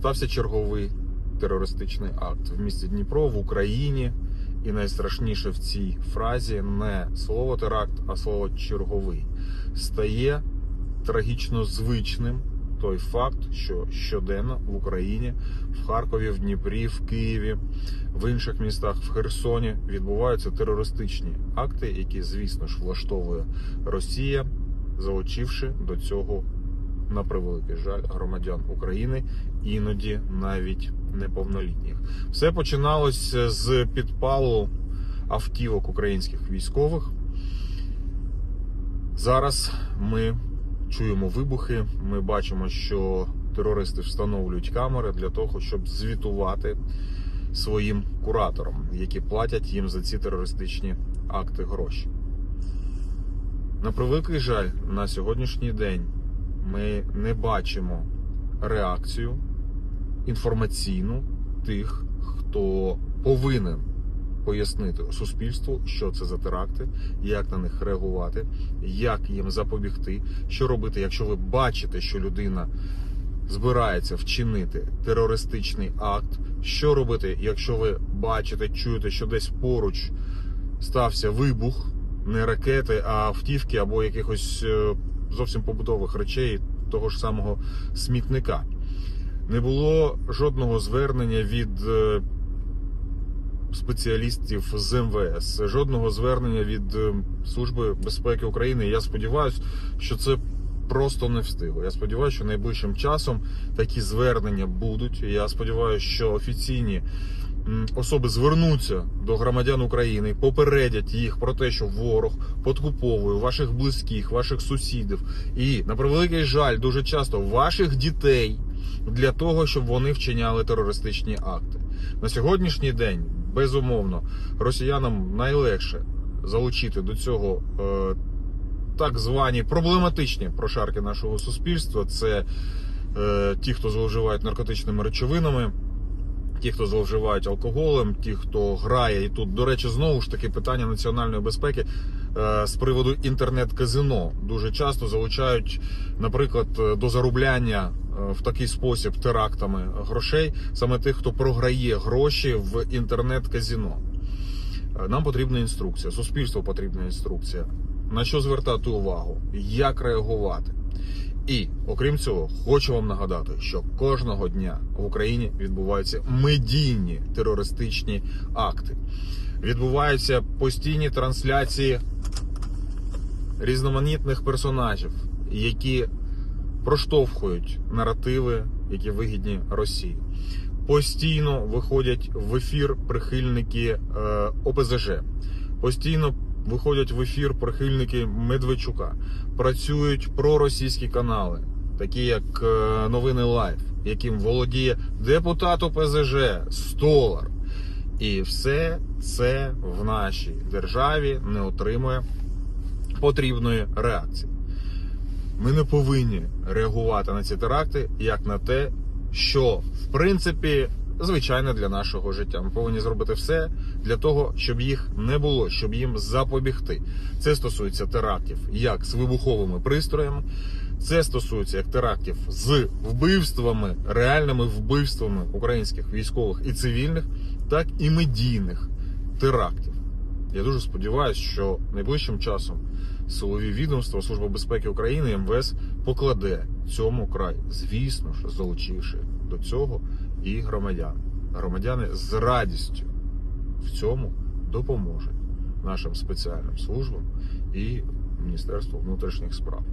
стався черговий терористичний акт в місті Дніпро в Україні. І найстрашніше в цій фразі не слово теракт, а слово черговий стає трагічно звичним той факт, що щоденно в Україні, в Харкові, в Дніпрі, в Києві, в інших містах, в Херсоні відбуваються терористичні акти, які, звісно ж, влаштовує Росія, залучивши до цього на превеликий жаль громадян України, іноді навіть неповнолітніх. Все починалося з підпалу автівок українських військових. Зараз ми чуємо вибухи. Ми бачимо, що терористи встановлюють камери для того, щоб звітувати своїм кураторам, які платять їм за ці терористичні акти гроші. На превеликий жаль, на сьогоднішній день ми не бачимо реакцію інформаційну тих, хто повинен пояснити суспільству, що це за теракти, як на них реагувати, як їм запобігти, що робити, якщо ви бачите, що людина збирається вчинити терористичний акт, що робити, якщо ви бачите, чуєте, що десь поруч стався вибух, не ракети, а автівки або якихось е, зовсім побутових речей того ж самого смітника. Не було жодного звернення від е, спеціалістів з МВС, жодного звернення від е, Служби безпеки України. Я сподіваюся, що це просто не встигло. Я сподіваюся, що найближчим часом такі звернення будуть. Я сподіваюся, що офіційні особи звернуться до громадян України, попередять їх про те, що ворог подкуповує ваших близьких, ваших сусідів і на превеликий жаль, дуже часто ваших дітей для того, щоб вони вчиняли терористичні акти. На сьогоднішній день, безумовно, росіянам найлегше залучити до цього е, так звані проблематичні прошарки нашого суспільства. Це е, ті, хто зловживають наркотичними речовинами. Ті, хто зловживають алкоголем, ті, хто грає, і тут, до речі, знову ж таки питання національної безпеки е, з приводу інтернет-казино дуже часто залучають, наприклад, е, до заробляння е, в такий спосіб терактами грошей саме тих, хто програє гроші в інтернет-казино. Нам потрібна інструкція, суспільству потрібна інструкція. На що звертати увагу, як реагувати. І окрім цього, хочу вам нагадати, що кожного дня в Україні відбуваються медійні терористичні акти. Відбуваються постійні трансляції різноманітних персонажів, які проштовхують наративи, які вигідні Росії. Постійно виходять в ефір прихильники е, ОПЗЖ. Постійно виходять в ефір прихильники Медведчука. Працюють проросійські канали, такі як е, Новини Лайф, яким володіє депутат ОПЗЖ Столар. І все це в нашій державі не отримує потрібної реакції. Ми не повинні реагувати на ці теракти як на те, що в принципі звичайне для нашого життя. Ми повинні зробити все для того, щоб їх не було, щоб їм запобігти. Це стосується терактів як з вибуховими пристроями, це стосується як терактів з вбивствами, реальними вбивствами українських військових і цивільних, так і медійних терактів. Я дуже сподіваюся, що найближчим часом силові відомства Служба безпеки України МВС покладе цьому край, звісно ж, залучивши до цього і громадян. Громадяни з радістю в цьому допоможуть нашим спеціальним службам і Міністерству внутрішніх справ.